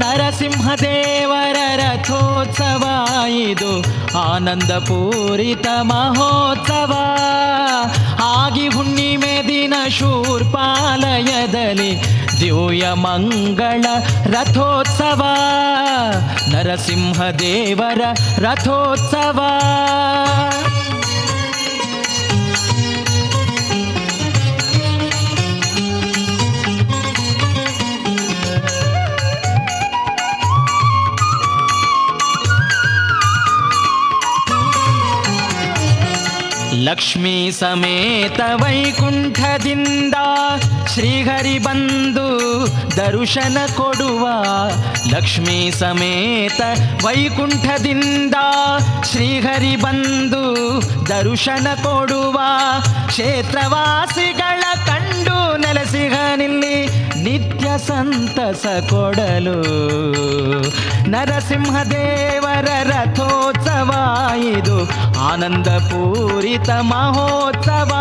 ನರಸಿಂಹದೇವರ ರಥೋತ್ಸವ ಇದು. ಆನಂದ ಪೂರಿತ ಮಹೋತ್ಸವ. ಆಗಿ ಹುಣ್ಣಿಮೆ ದಿನ ಶೂರ್ಪಾಲಯದಲ್ಲಿ ದಿವ್ಯ ಮಂಗಳ ರಥೋತ್ಸವ. ನರಸಿಂಹದೇವರ ರಥೋತ್ಸವ. ಲಕ್ಷ್ಮೀ ಸಮೇತ ವೈಕುಂಠದಿಂದ ಶ್ರೀಹರಿ ಬಂದು ದರ್ಶನ ಕೊಡುವ ಲಕ್ಷ್ಮೀ ಸಮೇತ ವೈಕುಂಠದಿಂದ ಶ್ರೀಹರಿ ಬಂದು ದರ್ಶನ ಕೊಡುವ ಕ್ಷೇತ್ರವಾಸಿಗಳ ಕಂಡು ನೆಲೆಸಿಗನಿಲ್ಲಿ ನಿತ್ಯ ಸಂತಸ ಕೊಡಲು ನರಸಿಂಹದೇವರ ರಥೋತ್ಸವ ಇದು ಆನಂದ ಪೂರಿತ ಮಹೋತ್ಸವ